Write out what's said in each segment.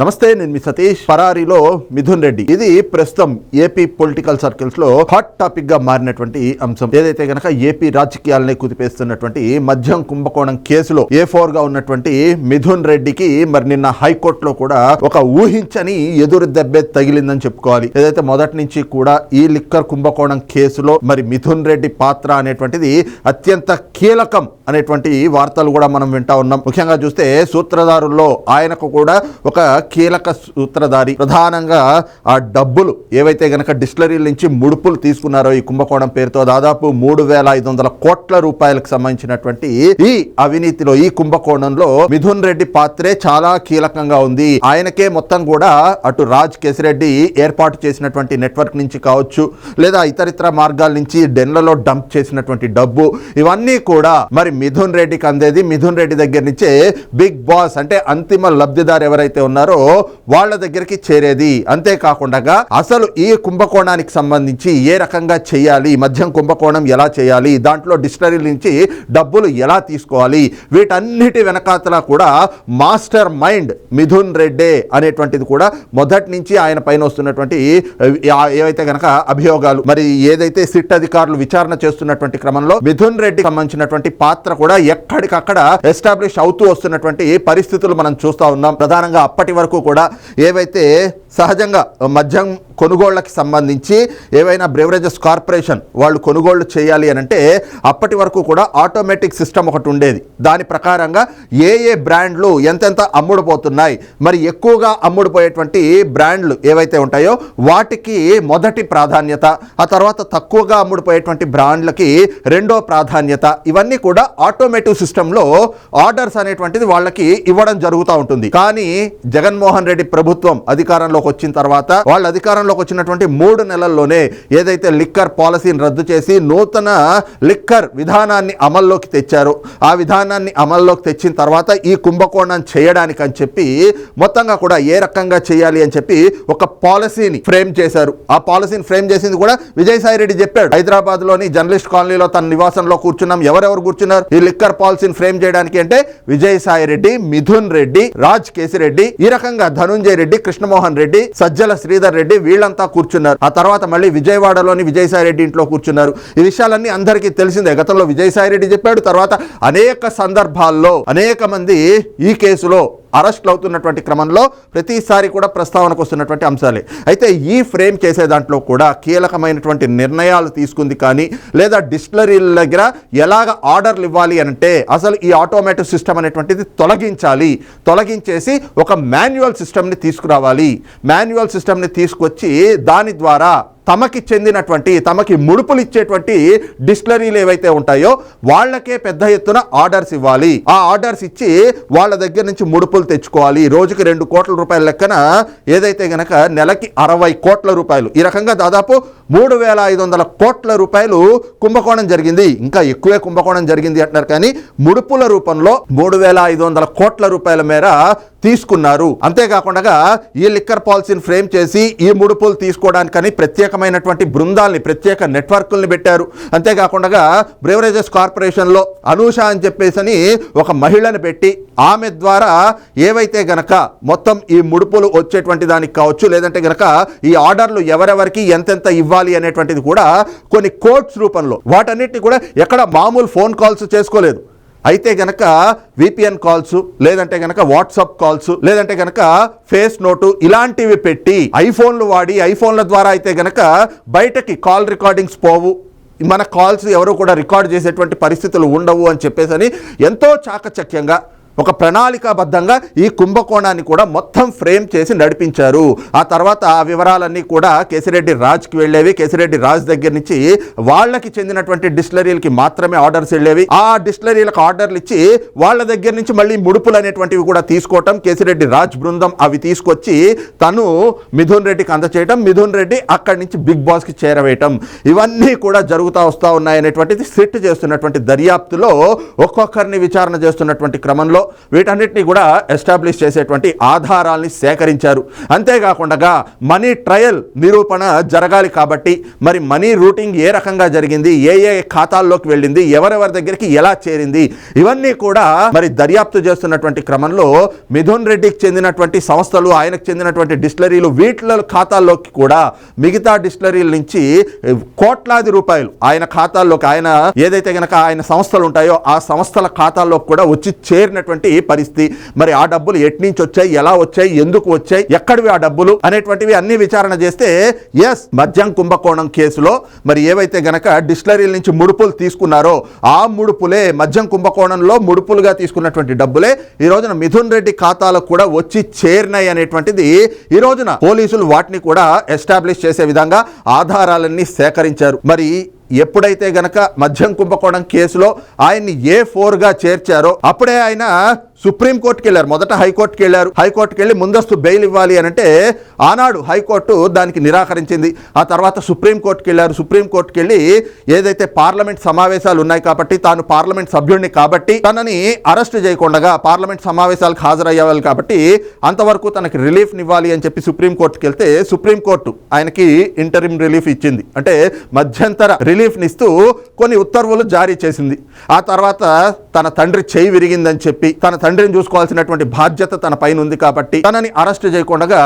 నమస్తే నేను మీ సతీష్ పరారీలో మిథున్ రెడ్డి. ఇది ప్రస్తుతం ఏపీ పొలిటికల్ సర్కిల్స్లో హాట్ టాపిక్గా మారినటువంటి అంశం. ఏదైతే గనక ఏపీ రాజకీయాలని కుదిపేస్తున్నటువంటి మద్యం కుంభకోణం కేసులో ఏ ఫోర్గా ఉన్నటువంటి మిథున్ రెడ్డికి మరి నిన్న హైకోర్టులో కూడా ఒక ఊహించని ఎదురు దెబ్బే తగిలిందని చెప్పుకోవాలి. ఏదైతే మొదటి నుంచి కూడా ఈ లిక్కర్ కుంభకోణం కేసులో మరి మిథున్ రెడ్డి పాత్ర అనేటువంటిది అత్యంత కీలకం అనేటువంటి వార్తలు కూడా మనం వింటా ఉన్నాం. ముఖ్యంగా చూస్తే సూత్రధారుల్లో ఆయనకు కూడా ఒక కీలక సూత్రధారి. ప్రధానంగా ఆ డబ్బులు ఏవైతే గనక డిస్టిలరీల నుంచి ముడుపులు తీసుకున్నారో ఈ కుంభకోణం పేరుతో దాదాపు మూడు వేల ఐదు వందల కోట్ల రూపాయలకు సంబంధించినటువంటి ఈ అవినీతిలో ఈ కుంభకోణంలో మిథున్ రెడ్డి పాత్రే చాలా కీలకంగా ఉంది. ఆయనకే మొత్తం కూడా అటు రాజ్ కేసిరెడ్డి ఏర్పాటు చేసినటువంటి నెట్వర్క్ నుంచి కావచ్చు లేదా ఇతరితర మార్గాల నుంచి డెన్లలో డంప్ చేసినటువంటి డబ్బు ఇవన్నీ కూడా మరి మిథున్ రెడ్డికి అందేది. మిథున్ రెడ్డి దగ్గర నుంచే బిగ్ బాస్ అంటే అంతిమ లబ్ధిదారు ఎవరైతే ఉన్నారో వాళ్ళ దగ్గరికి చేరేది. అంతేకాకుండా అసలు ఈ కుంభకోణానికి సంబంధించి ఏ రకంగా చేయాలి మద్యం కుంభకోణం ఎలా చేయాలి దాంట్లో డిస్టరీ నుంచి డబ్బులు ఎలా తీసుకోవాలి వీటన్నిటి వెనకాతల కూడా మాస్టర్ మైండ్ మిథున్ రెడ్డే అనేటువంటిది కూడా మొదటి నుంచి ఆయన పైన వస్తున్నటువంటి ఏవైతే గనక అభియోగాలు మరి ఏదైతే సిట్ అధికారులు విచారణ చేస్తున్నటువంటి క్రమంలో మిథున్ రెడ్డి సంబంధించినటువంటి పాత్ర కూడా ఎక్కడికక్కడ ఎస్టాబ్లిష్ అవుతూ వస్తున్నటువంటి పరిస్థితులు మనం చూస్తా ఉన్నాం. ప్రధానంగా అప్పటి వరకు కూడా ఏవైతే సహజంగా మద్యం కొనుగోళ్ళకు సంబంధించి ఏవైనా బ్రేవరేజెస్ కార్పొరేషన్ వాళ్ళు కొనుగోళ్ళు చేయాలి అని అంటే అప్పటి వరకు కూడా ఆటోమేటిక్ సిస్టమ్ ఒకటి ఉండేది. దాని ప్రకారంగా ఏ ఏ బ్రాండ్లు ఎంతెంత అమ్ముడుపోతున్నాయి మరి ఎక్కువగా అమ్ముడుపోయేటువంటి బ్రాండ్లు ఏవైతే ఉంటాయో వాటికి మొదటి ప్రాధాన్యత ఆ తర్వాత తక్కువగా అమ్ముడుపోయేటువంటి బ్రాండ్లకి రెండో ప్రాధాన్యత. ఇవన్నీ కూడా ఆటోమేటివ్ సిస్టంలో ఆర్డర్స్ అనేటువంటిది వాళ్ళకి ఇవ్వడం జరుగుతూ ఉంటుంది. కానీ జగన్మోహన్ రెడ్డి ప్రభుత్వం అధికారంలోకి వచ్చిన తర్వాత వాళ్ళ అధికారంలో అధికారంలోకి వచ్చినటువంటి మూడు నెలల్లోనే ఏదైతే లిక్కర్ పాలసీని రద్దు చేసి నూతన లిక్కర్ విధానాన్ని అమల్లోకి తెచ్చారు ఆ విధానాన్ని అమల్లోకి తెచ్చిన తర్వాత ఈ కుంభకోణం చేయడానికి అని చెప్పి మొత్తంగా కూడా ఏ రకంగా చేయాలి అని చెప్పి ఒక పాలసీని ఫ్రేమ్ చేశారు. ఆ పాలసీని ఫ్రేమ్ చేసింది కూడా విజయసాయి రెడ్డి చెప్పాడు. హైదరాబాద్లోని జర్నలిస్ట్ కాలనీలో తన నివాసంలో కూర్చున్నాం. ఎవరెవరు కూర్చున్నారు? ఈ లిక్కర్ పాలసీని ఫ్రేమ్ చేయడానికి అంటే విజయసాయి రెడ్డి మిథున్ రెడ్డి రాజ్ కేసిరెడ్డి ఈ రకంగా ధనుంజయ రెడ్డి కృష్ణమోహన్ రెడ్డి సజ్జల శ్రీధర్ రెడ్డి వీళ్ళంతా కూర్చున్నారు. ఆ తర్వాత మళ్ళీ విజయవాడలోని విజయసాయి రెడ్డి ఇంట్లో కూర్చున్నారు. ఈ విషయాలన్నీ అందరికీ తెలిసిందే. గతంలో విజయసాయిరెడ్డి చెప్పాడు. తర్వాత అనేక సందర్భాల్లో అనేక మంది ఈ కేసులో అరెస్ట్లు అవుతున్నటువంటి క్రమంలో ప్రతిసారి కూడా ప్రస్తావనకు వస్తున్నటువంటి అంశాలే. అయితే ఈ ఫ్రేమ్ చేసే దాంట్లో కూడా కీలకమైనటువంటి నిర్ణయాలు తీసుకుంది కానీ లేదా డిస్టిలరీల దగ్గర ఎలాగ ఆర్డర్లు ఇవ్వాలి అంటే అసలు ఈ ఆటోమేటిక్ సిస్టమ్ అనేటువంటిది తొలగించాలి. తొలగించేసి ఒక మాన్యువల్ సిస్టమ్ని తీసుకురావాలి. మాన్యువల్ సిస్టమ్ని తీసుకొచ్చి దాని ద్వారా తమకి చెందినటువంటి తమకి ముడుపులు ఇచ్చేటువంటి డిస్టిలరీలు ఏవైతే ఉంటాయో వాళ్ళకే పెద్ద ఎత్తున ఆర్డర్స్ ఇవ్వాలి. ఆ ఆర్డర్స్ ఇచ్చి వాళ్ళ దగ్గర నుంచి ముడుపులు తెచ్చుకోవాలి. రోజుకి రెండు కోట్ల రూపాయల లెక్కన ఏదైతే గనక నెలకి అరవై కోట్ల రూపాయలు. ఈ రకంగా దాదాపు మూడు వేల ఐదు వందల కోట్ల రూపాయలు కుంభకోణం జరిగింది. ఇంకా ఎక్కువే కుంభకోణం జరిగింది అంటున్నారు కానీ ముడుపుల రూపంలో మూడు వేల ఐదు వందల కోట్ల రూపాయల మేర తీసుకున్నారు. అంతేకాకుండా ఈ లిక్కర్ పాలసీని ఫ్రేమ్ చేసి ఈ ముడుపులు తీసుకోవడానికని ప్రత్యేకమైనటువంటి బృందాల్ని ప్రత్యేక నెట్వర్క్ల్ని పెట్టారు. అంతేకాకుండా బ్రేవరేజెస్ కార్పొరేషన్లో అనూష అని చెప్పేసి ఒక మహిళను పెట్టి ఆమె ద్వారా ఏవైతే గనక మొత్తం ఈ ముడుపులు వచ్చేటువంటి దానికి కావచ్చు లేదంటే గనక ఈ ఆర్డర్లు ఎవరెవరికి ఎంతెంత ఇవ్వాలి అనేటువంటిది కూడా కొన్ని కోడ్స్ రూపంలో. వాటన్నిటిని కూడా ఎక్కడ మామూలు ఫోన్ కాల్స్ చేసుకోలేదు. అయితే గనక విపిఎన్ కాల్స్ లేదంటే గనక వాట్సాప్ కాల్స్ లేదంటే గనక ఫేస్ నోటు ఇలాంటివి పెట్టి ఐఫోన్లు వాడి ఐఫోన్ల ద్వారా అయితే గనక బయటకి కాల్ రికార్డింగ్స్ పోవు. మన కాల్స్ ఎవరు కూడా రికార్డ్ చేసేటువంటి పరిస్థితులు ఉండవు అని చెప్పేసి అని ఎంతో చాకచక్యంగా ఒక ప్రణాళికాబద్ధంగా ఈ కుంభకోణాన్ని కూడా మొత్తం ఫ్రేమ్ చేసి నడిపించారు. ఆ తర్వాత ఆ వివరాలన్నీ కూడా కేసిరెడ్డి రాజ్కి వెళ్ళేవి. కేసిరెడ్డి రాజ్ దగ్గర నుంచి వాళ్ళకి చెందినటువంటి డిస్టిలరీలకి మాత్రమే ఆర్డర్స్ వెళ్ళేవి. ఆ డిస్టిలరీలకు ఆర్డర్లు ఇచ్చి వాళ్ళ దగ్గర నుంచి మళ్ళీ ముడుపులు అనేటువంటివి కూడా తీసుకోవటం కేసిరెడ్డి రాజ్ బృందం అవి తీసుకొచ్చి తను మిథున్ రెడ్డికి అందచేయటం మిథున్ రెడ్డి అక్కడి నుంచి బిగ్ బాస్కి చేరవేయటం. ఇవన్నీ కూడా జరుగుతూ వస్తూ ఉన్నాయనేటువంటిది సిట్ చేస్తున్నటువంటి దర్యాప్తులో ఒక్కొక్కరిని విచారణ చేస్తున్నటువంటి క్రమంలో వీటన్నిటిని కూడా ఎస్టాబ్లిష్ చేసేటువంటి ఆధారాల్ని సేకరించారు. అంతేకాకుండా మనీ ట్రయల్ నిరూపణ జరగాలి కాబట్టి మరి మనీ రూటింగ్ ఏ రకంగా జరిగింది ఏ ఏ ఖాతాల్లోకి వెళ్ళింది ఎవరెవరి దగ్గరికి ఎలా చేరింది ఇవన్నీ కూడా మరి దర్యాప్తు చేస్తున్నటువంటి క్రమంలో మిథున్ రెడ్డికి చెందినటువంటి సంస్థలు ఆయనకు చెందినటువంటి డిస్టిలరీలు వీటిల ఖాతాల్లోకి కూడా మిగతా డిస్టిలరీల నుంచి కోట్లాది రూపాయలు ఆయన ఖాతాల్లోకి ఆయన ఏదైతే గనక ఆయన సంస్థలు ఉంటాయో ఆ సంస్థల ఖాతాల్లోకి కూడా వచ్చి చేరినటువంటి పరిస్థితి. మరి ఆ డబ్బులు ఎట్నుంచి వచ్చాయి ఎలా వచ్చాయి ఎందుకు వచ్చాయి ఎక్కడివి ఆ డబ్బులు అనేటువంటివి అన్ని విచారణ చేస్తే ఎస్ మద్యం కుంభకోణం కేసులో మరి ఏవైతే గనక డిస్టిలరీల నుంచి ముడుపులు తీసుకున్నారో ఆ ముడుపులే మద్యం కుంభకోణంలో ముడుపులుగా తీసుకున్నటువంటి డబ్బులే ఈ రోజున మిథున్ రెడ్డి ఖాతాలకు కూడా వచ్చి చేరినాయి అనేటువంటిది ఈ రోజున పోలీసులు వాటిని కూడా ఎస్టాబ్లిష్ చేసే విధంగా ఆధారాలన్నీ సేకరించారు. మరి ఎప్పుడైతే గనక మద్యం కుంభకోణం కేసులో ఆయన్ని ఏ ఫోర్గా చేర్చారో అప్పుడే ఆయన సుప్రీంకోర్టుకి వెళ్ళారు. మొదట హైకోర్టుకి వెళ్ళారు. హైకోర్టుకి వెళ్ళి ముందస్తు బెయిల్ ఇవ్వాలి అని అంటే ఆనాడు హైకోర్టు దానికి నిరాకరించింది. ఆ తర్వాత సుప్రీంకోర్టుకి వెళ్ళారు. సుప్రీంకోర్టుకి వెళ్ళి ఏదైతే పార్లమెంట్ సమావేశాలు ఉన్నాయి కాబట్టి తాను పార్లమెంట్ సభ్యుడిని కాబట్టి తనని అరెస్ట్ చేయకుండా పార్లమెంట్ సమావేశాలకు హాజరయ్యేవాళ్ళు కాబట్టి అంతవరకు తనకి రిలీఫ్ని ఇవ్వాలి అని చెప్పి సుప్రీంకోర్టుకి వెళ్తే సుప్రీంకోర్టు ఆయనకి ఇంటరిమ్ రిలీఫ్ ఇచ్చింది. అంటే మధ్యంతర రిలీఫ్నిస్తూ కొన్ని ఉత్తర్వులు జారీ చేసింది. ఆ తర్వాత తన తండ్రి చేయి విరిగిందని చెప్పి తన తండ్రిని చూసుకోవాల్సినటువంటి బాధ్యత తన పైన ఉంది కాబట్టి తనని అరెస్ట్ చేయకుండా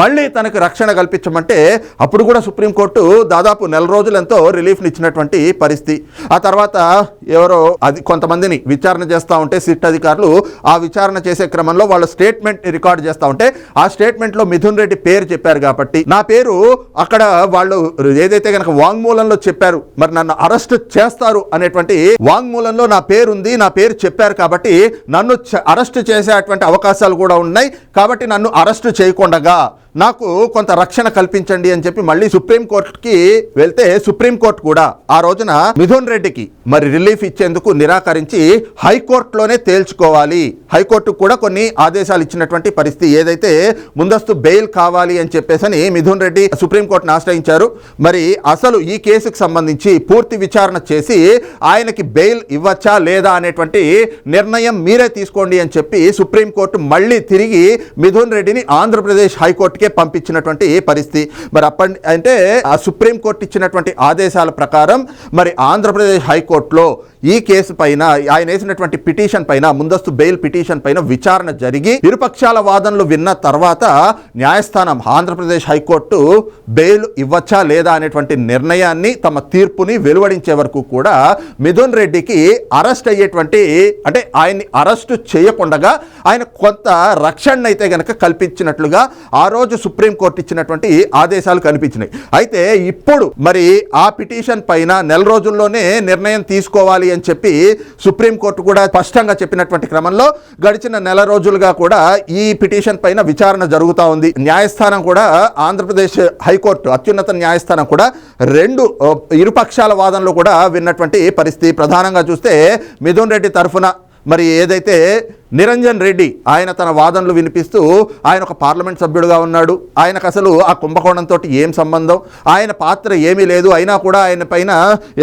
మళ్ళీ తనకు రక్షణ కల్పించమంటే అప్పుడు కూడా సుప్రీంకోర్టు దాదాపు నెల రోజులంతో రిలీఫ్ రిలీఫ్ని ఇచ్చినటువంటి పరిస్థితి. ఆ తర్వాత ఎవరో అది కొంతమందిని విచారణ చేస్తూ ఉంటే సిట్ అధికారులు ఆ విచారణ చేసే క్రమంలో వాళ్ళ స్టేట్మెంట్ రికార్డ్ చేస్తూ ఉంటే ఆ స్టేట్మెంట్లో మిథున్ రెడ్డి పేరు చెప్పారు కాబట్టి నా పేరు అక్కడ వాళ్ళు ఏదైతే కనుక వాంగ్మూలంలో చెప్పారు మరి నన్ను అరెస్ట్ చేస్తారు అనేటువంటి వాంగ్మూలంలో నా పేరు ఉంది నా పేరు చెప్పారు కాబట్టి నన్ను చ- అరెస్ట్ చేసేటువంటి అవకాశాలు కూడా ఉన్నాయి కాబట్టి నన్ను అరెస్ట్ చేయకుండగా నాకు కొంత రక్షణ కల్పించండి అని చెప్పి మళ్ళీ సుప్రీంకోర్టుకి వెళ్తే సుప్రీంకోర్టు కూడా ఆ రోజున మిథున్ రెడ్డికి మరి రిలీఫ్ ఇచ్చేందుకు నిరాకరించి హైకోర్టులోనే తేల్చుకోవాలి. హైకోర్టు కూడా కొన్ని ఆదేశాలు ఇచ్చినటువంటి పరిస్థితి ఏదైతే ముందస్తు బెయిల్ కావాలి అని చెప్పేసని మిథున్ రెడ్డి సుప్రీంకోర్టును ఆశ్రయించారు. మరి అసలు ఈ కేసుకు సంబంధించి పూర్తి విచారణ చేసి ఆయనకి బెయిల్ ఇవ్వచ్చా లేదా అనేటువంటి నిర్ణయం మీరే తీసుకోండి అని చెప్పి సుప్రీంకోర్టు మళ్ళీ తిరిగి మిథున్ రెడ్డిని ఆంధ్రప్రదేశ్ హైకోర్టుకే పంపించినటువంటి పరిస్థితి? మరి అప్పటి అంటే ఆ సుప్రీంకోర్టు ఇచ్చినటువంటి ఆదేశాల ప్రకారం మరి ఆంధ్రప్రదేశ్ హైకోర్టులో ఈ కేసు పైన ఆయన వేసినటువంటి పిటిషన్ పైన ముందస్తు బెయిల్ పిటిషన్ పైన విచారణ జరిగి ఇరుపక్షాల వాదనలు విన్న తర్వాత న్యాయస్థానం ఆంధ్రప్రదేశ్ హైకోర్టు బెయిల్ ఇవ్వచ్చా లేదా అనేటువంటి నిర్ణయాన్ని తమ తీర్పుని వెలువడించే వరకు కూడా మిథున్ రెడ్డికి అరెస్ట్ అయ్యేటువంటి అంటే ఆయన్ని అరెస్ట్ చేయకుండగా ఆయన కొంత రక్షణ అయితే గనక కల్పించినట్లుగా ఆ రోజు సుప్రీంకోర్టు ఇచ్చినటువంటి ఆదేశాలు కనిపించినాయి. అయితే ఇప్పుడు మరి ఆ పిటిషన్ పైన నెల రోజుల్లోనే నిర్ణయం తీసుకోవాలి అని చెప్పి సుప్రీంకోర్టు కూడా స్పష్టంగా చెప్పినటువంటి క్రమంలో గడిచిన నెల రోజులుగా కూడా ఈ పిటిషన్ పైన విచారణ జరుగుతూ ఉంది. న్యాయస్థానం కూడా ఆంధ్రప్రదేశ్ హైకోర్టు అత్యున్నత న్యాయస్థానం కూడా రెండు ఇరుపక్షాల వాదనలు కూడా విన్నటువంటి పరిస్థితి ప్రధానంగా చూస్తే మిథున్ రెడ్డి తరఫున మరి ఏదైతే నిరంజన్ రెడ్డి ఆయన తన వాదనలు వినిపిస్తూ ఆయన ఒక పార్లమెంట్ సభ్యుడుగా ఉన్నాడు. ఆయనకు అసలు ఆ కుంభకోణంతో ఏం సంబంధం? ఆయన పాత్ర ఏమీ లేదు. అయినా కూడా ఆయన పైన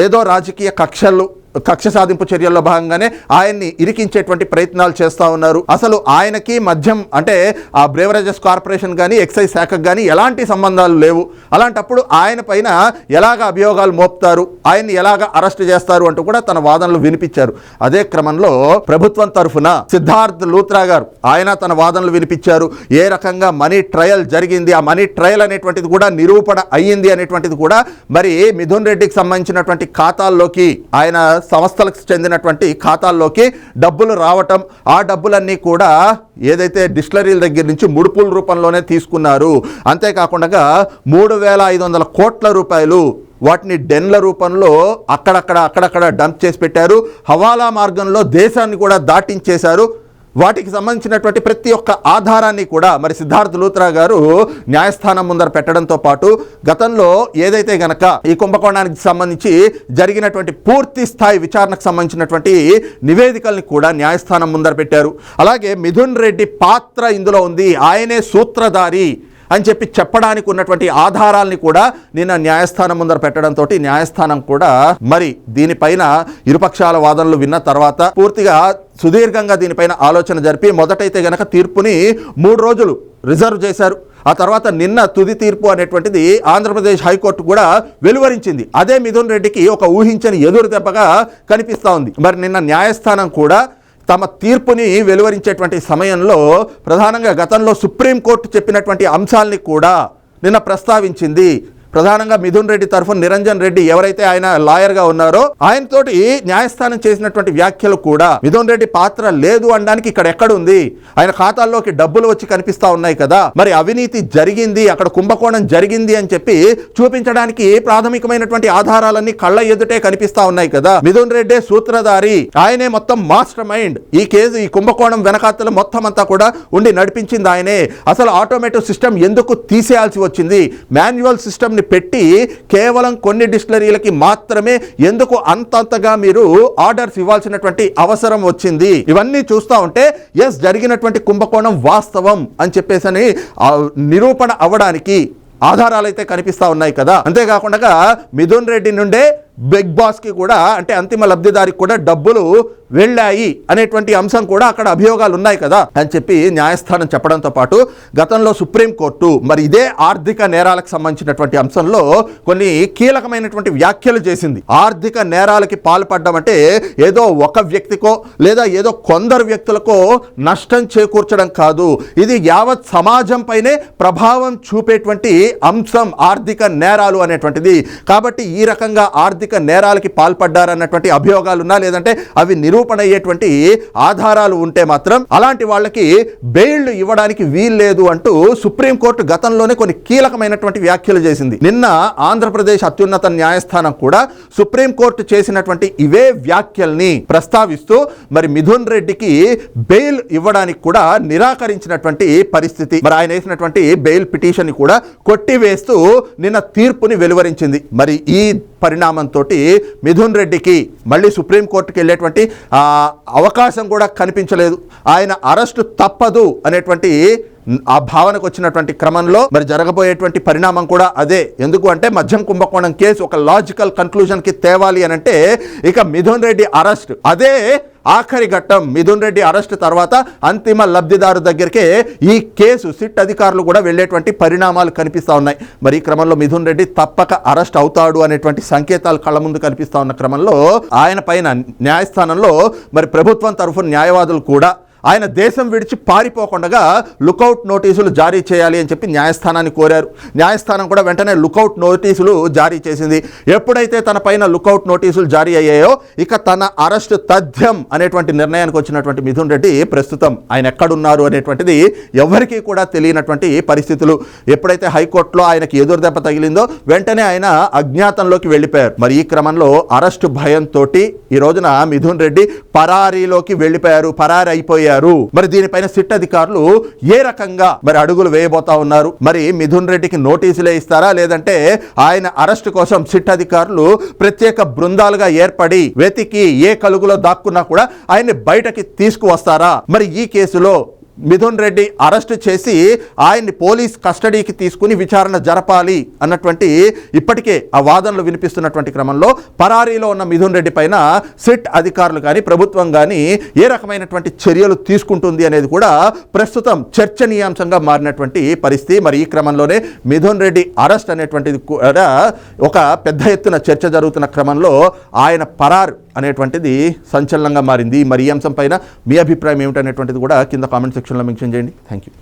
ఏదో రాజకీయ కక్షలు కక్ష సాధింపు చర్యల్లో భాగంగానే ఆయన్ని ఇరికించేటువంటి ప్రయత్నాలు చేస్తూ ఉన్నారు. అసలు ఆయనకి మద్యం అంటే ఆ బ్రేవరేజెస్ కార్పొరేషన్ కానీ ఎక్సైజ్ శాఖకు కానీ ఎలాంటి సంబంధాలు లేవు. అలాంటప్పుడు ఆయన పైన ఎలాగ అభియోగాలు మోపుతారు? ఆయన్ని ఎలాగ అరెస్ట్ చేస్తారు అంటూ కూడా తన వాదనలు వినిపించారు. అదే క్రమంలో ప్రభుత్వం తరఫున సిద్ధార్థ్ లూత్రా గారు ఆయన తన వాదనలు వినిపించారు. ఏ రకంగా మనీ ట్రయల్ జరిగింది? ఆ మనీ ట్రయల్ అనేటువంటిది కూడా నిరూపణ అయ్యింది అనేటువంటిది కూడా మరి మిథున్ రెడ్డికి సంబంధించినటువంటి ఖాతాల్లోకి ఆయన సంస్థలకు చెందినటువంటి ఖాతాల్లోకి డబ్బులు రావటం ఆ డబ్బులన్నీ కూడా ఏదైతే డిస్టిలరీల దగ్గర నుంచి ముడుపుల రూపంలోనే తీసుకున్నారు. అంతేకాకుండా మూడు వేల ఐదు వందల కోట్ల రూపాయలు వాటిని డెన్ల రూపంలో అక్కడక్కడ అక్కడక్కడ డంప్ చేసి పెట్టారు. హవాలా మార్గంలో దేశాన్ని కూడా దాటించేశారు. వాటికి సంబంధించినటువంటి ప్రతి ఒక్క ఆధారాన్ని కూడా మరి సిద్ధార్థ్ లూత్రా గారు న్యాయస్థానం ముందర పెట్టడంతో పాటు గతంలో ఏదైతే గనక ఈ కుంభకోణానికి సంబంధించి జరిగినటువంటి పూర్తి స్థాయి విచారణకు సంబంధించినటువంటి నివేదికల్ని కూడా న్యాయస్థానం ముందర పెట్టారు. అలాగే మిథున్ రెడ్డి పాత్ర ఇందులో ఉంది. ఆయనే సూత్రధారి. అని చెప్పి చెప్పడానికి ఉన్నటువంటి ఆధారాల్ని కూడా నిన్న న్యాయస్థానం ముందర పెట్టడంతో న్యాయస్థానం కూడా మరి దీనిపైన ఇరుపక్షాల వాదనలు విన్న తర్వాత పూర్తిగా సుదీర్ఘంగా దీనిపైన ఆలోచన జరిపి మొదటైతే గనక తీర్పుని మూడు రోజులు రిజర్వ్ చేశారు. ఆ తర్వాత నిన్న తుది తీర్పు అనేటువంటిది ఆంధ్రప్రదేశ్ హైకోర్టు కూడా వెలువరించింది. అదే మిథున్ రెడ్డికి ఒక ఊహించని ఎదురు దెబ్బగా కనిపిస్తూ ఉంది. మరి నిన్న న్యాయస్థానం కూడా తమ తీర్పుని వెలువరించేటువంటి సమయంలో ప్రధానంగా గతంలో సుప్రీంకోర్టు చెప్పినటువంటి అంశాలని కూడా నిన్న ప్రస్తావించింది ప్రధానంగా మిథున్ రెడ్డి తరఫున నిరంజన్ రెడ్డి ఎవరైతే ఆయన లాయర్గా ఉన్నారో ఆయనతోటి న్యాయస్థానం చేసినటువంటి వ్యాఖ్యలు కూడా మిథున్ రెడ్డి పాత్ర లేదు అనడానికి ఇక్కడ ఎక్కడుంది? ఆయన ఖాతాల్లోకి డబ్బులు వచ్చి కనిపిస్తా ఉన్నాయి కదా. మరి అవినీతి జరిగింది అక్కడ కుంభకోణం జరిగింది అని చెప్పి చూపించడానికి ప్రాథమికమైనటువంటి ఆధారాలన్నీ కళ్ళ ఎదుటే కనిపిస్తా ఉన్నాయి కదా. మిథున్ రెడ్డి సూత్రధారి ఆయనే మొత్తం మాస్టర్ మైండ్. ఈ కేసు ఈ కుంభకోణం వెనకాతల మొత్తం అంతా కూడా ఉండి నడిపించింది ఆయనే. అసలు ఆటోమేటివ్ సిస్టమ్ ఎందుకు తీసేయాల్సి వచ్చింది? మాన్యువల్ సిస్టమ్ని పెట్టి కేవలం కొన్ని డిస్టిలరీలకి మాత్రమే ఎందుకు అంతంతగా మీరు ఆర్డర్స్ ఇవ్వాల్సినటువంటి అవసరం వచ్చింది? ఇవన్నీ చూస్తూ ఉంటే ఎస్ జరిగినటువంటి కుంభకోణం వాస్తవం అని చెప్పేసి అని నిరూపణ అవ్వడానికి ఆధారాలు అయితే కనిపిస్తా ఉన్నాయి కదా. అంతేకాకుండా మిథున్ రెడ్డి నుండే బిగ్ బాస్కి కూడా అంటే అంతిమ లబ్ధిదారికి కూడా డబ్బులు వెళ్ళాయి అనేటువంటి అంశం కూడా అక్కడ అభియోగాలు ఉన్నాయి కదా అని చెప్పి న్యాయస్థానం చెప్పడంతో పాటు గతంలో సుప్రీంకోర్టు మరి ఇదే ఆర్థిక నేరాలకు సంబంధించినటువంటి అంశంలో కొన్ని కీలకమైనటువంటి వ్యాఖ్యలు చేసింది. ఆర్థిక నేరాలకి పాల్పడడం అంటే ఏదో ఒక వ్యక్తికో లేదా ఏదో కొందరు వ్యక్తులకో నష్టం చేకూర్చడం కాదు. ఇది యావత్ సమాజం పైనే ప్రభావం చూపేటువంటి అంశం ఆర్థిక నేరాలు అనేటువంటిది. కాబట్టి ఈ రకంగా ఆర్థిక నేరాలకి పాల్పడ్డారన్నటువంటి అభియోగాలు ఉన్నా లేదంటే అవి నిరూపణ అయ్యేటువంటి ఆధారాలు ఉంటే మాత్రం అలాంటి వాళ్ళకి బెయిల్ ఇవ్వడానికి వీల్లేదు అంటూ సుప్రీంకోర్టు గతంలోనే కొన్ని కీలకమైనటువంటి వ్యాఖ్యలు చేసింది. నిన్న ఆంధ్రప్రదేశ్ అత్యున్నత న్యాయస్థానం కూడా సుప్రీంకోర్టు చేసినటువంటి ఇవే వ్యాఖ్యల్ని ప్రస్తావిస్తూ మరి మిథున్ రెడ్డికి బెయిల్ ఇవ్వడానికి కూడా నిరాకరించినటువంటి పరిస్థితి. మరి ఆయన వేసినటువంటి బెయిల్ పిటిషన్ కూడా కొట్టివేస్తూ నిన్న తీర్పుని వెలువరించింది. మరి ఈ పరిణామంతో మిథున్ రెడ్డికి మళ్ళీ సుప్రీంకోర్టుకి వెళ్ళేటువంటి అవకాశం కూడా కనిపించలేదు. ఆయన అరెస్టు తప్పదు అనేటువంటి ఆ భావనకు వచ్చినటువంటి క్రమంలో మరి జరగబోయేటువంటి పరిణామం కూడా అదే. ఎందుకు అంటే మద్యం కుంభకోణం కేసు ఒక లాజికల్ కన్క్లూజన్కి తేవాలి అని అంటే ఇక మిథున్ రెడ్డి అరెస్ట్. అదే ఆఖరి ఘట్టం మిథున్ రెడ్డి అరెస్ట్ తర్వాత అంతిమ లబ్ధిదారు దగ్గరికే ఈ కేసు సిట్ అధికారులు కూడా వెళ్ళేటువంటి పరిణామాలు కనిపిస్తూ ఉన్నాయి. మరి ఈ క్రమంలో మిథున్ రెడ్డి తప్పక అరెస్ట్ అవుతాడు అనేటువంటి సంకేతాలు కళ్ళ ముందు కనిపిస్తూ ఉన్న క్రమంలో ఆయన పైన న్యాయస్థానంలో మరి ప్రభుత్వం తరఫున న్యాయవాదులు కూడా ఆయన దేశం విడిచి పారిపోకుండా లుకౌట్ నోటీసులు జారీ చేయాలి అని చెప్పి న్యాయస్థానాన్ని కోరారు. న్యాయస్థానం కూడా వెంటనే లుకౌట్ నోటీసులు జారీ చేసింది. ఎప్పుడైతే తన పైన లుకౌట్ నోటీసులు జారీ అయ్యాయో ఇక తన అరెస్ట్ తథ్యం అనేటువంటి నిర్ణయానికి వచ్చినటువంటి మిథున్ రెడ్డి ప్రస్తుతం ఆయన ఎక్కడున్నారు అనేటువంటిది ఎవరికీ కూడా తెలియనటువంటి పరిస్థితులు. ఎప్పుడైతే హైకోర్టులో ఆయనకి ఎదురు దెబ్బ తగిలిందో వెంటనే ఆయన అజ్ఞాతంలోకి వెళ్ళిపోయారు. మరి ఈ క్రమంలో అరెస్ట్ భయంతో ఈ రోజున మిథున్ రెడ్డి పరారీలోకి వెళ్ళిపోయారు. పరారి అయిపోయారు మరి దీనిపైన సిట్ అధికారులు ఏ రకంగా మరి అడుగులు వేయబోతా ఉన్నారు? మరి మిథున్ రెడ్డికి నోటీసులే ఇస్తారా? లేదంటే ఆయన అరెస్ట్ కోసం సిట్ అధికారులు ప్రత్యేక బృందాలుగా ఏర్పడి వెతికి ఏ కలుగులో దాక్కున్నా కూడా ఆయన్ని బయటకి తీసుకువస్తారా? మరి ఈ కేసులో మిథున్ రెడ్డి అరెస్ట్ చేసి ఆయన్ని పోలీస్ కస్టడీకి తీసుకుని విచారణ జరపాలి అన్నటువంటి ఇప్పటికే ఆ వాదనలు వినిపిస్తున్నటువంటి క్రమంలో పరారీలో ఉన్న మిథున్ రెడ్డి పైన సిట్ అధికారులు కానీ ప్రభుత్వం కానీ ఏ రకమైనటువంటి చర్యలు తీసుకుంటుంది అనేది కూడా ప్రస్తుతం చర్చనీయాంశంగా మారినటువంటి పరిస్థితి. మరి ఈ క్రమంలోనే మిథున్ రెడ్డి అరెస్ట్ అనేటువంటిది కూడా ఒక పెద్ద ఎత్తున చర్చ జరుగుతున్న క్రమంలో ఆయన పరారు అనేటువంటిది సంచలనంగా మారింది. మరి ఈ అంశం పైన మీ అభిప్రాయం ఏమిటనేటువంటిది కూడా కింద కామెంట్ సెక్షన్లో మెన్షన్ చేయండి. Thank you